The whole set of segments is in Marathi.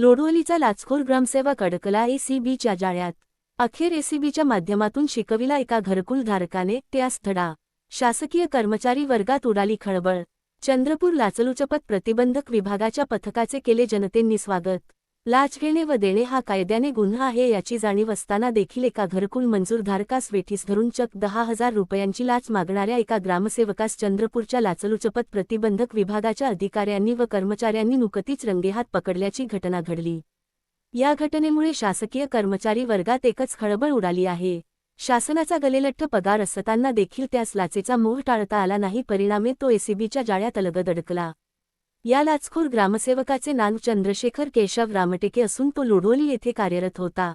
लोडवलीचा लाचखोर ग्रामसेवक अडकला एसीबीच्या जाळ्यात. अखेर एसीबीच्या माध्यमातून शिकविला एका घरकुल धारकाने त्यास धडा शासकीय कर्मचारी वर्गात उडाली खळबळ. चंद्रपूर लाचलुचपत प्रतिबंधक विभागाच्या पथकाचे केले जनतेंनी स्वागत. लाच घेणे व देणे हा कायद्याने गुन्हा आहे याची जाणीव असताना देखील एका घरकुल मंजूरधारकास वेठीस धरून चक दहा हजार रुपयांची लाच मागणाऱ्या एका ग्रामसेवकास चंद्रपूरच्या लाचलुचपत प्रतिबंधक विभागाच्या अधिकाऱ्यांनी व कर्मचाऱ्यांनी नुकतीच रंगेहात पकडल्याची घटना घडली. या घटनेमुळे शासकीय कर्मचारी वर्गात एकच खळबळ उडाली आहे. शासनाचा गलेलठ्ठ पगार असताना देखील त्यास लाचेचा मोह टाळता आला नाही परिणामे तो एसीबीच्या जाळ्यात अलगद अडकला. या लाचखोर ग्रामसेवकाचे नाव चंद्रशेखर केशव रामटेके असून तो लोढोली येथे कार्यरत होता.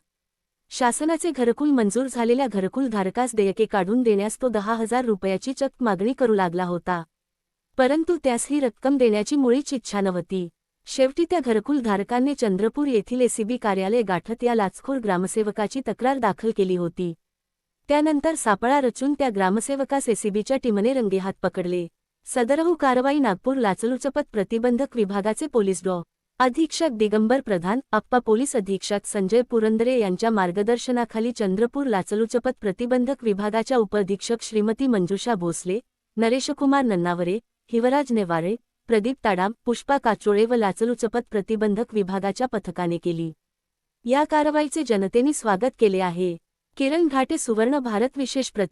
शासनाचे घरकुल मंजूर झालेल्या घरकुल धारकास देयके काढून देण्यास तो दहा हजार रुपयाची चक मागणी करू लागला होता. परंतु त्यास ही रक्कम देण्याची मुळीच इच्छा नव्हती. शेवटी त्या घरकुल धारकांनी चंद्रपूर येथील एसीबी कार्यालय गाठत या लाचखोर ग्रामसेवकाची तक्रार दाखल केली होती. त्यानंतर सापळा रचून त्या ग्रामसेवकास एसीबीच्या टीमने रंगेहात पकडले. सदरहू हो कारवाई नागपूर लाचलुचपत प्रतिबंधक विभागाचे पोलीस डॉ. अधीक्षक दिगंबर प्रधान अप्पा पोलीस अधीक्षक संजय पुरंदरे यांच्या मार्गदर्शनाखाली चंद्रपूर लाचलुचपत प्रतिबंधक विभागाच्या उपअधीक्षक श्रीमती मंजुषा भोसले नरेशकुमार नन्नावरे हिवराज नेवारे प्रदीप ताडाम पुष्पा काचोळे व लाचलुचपत प्रतिबंधक विभागाच्या पथकाने केली. या कारवाईचे जनतेने स्वागत केले आहे. किरण घाटे सुवर्ण भारत विशेष प्रति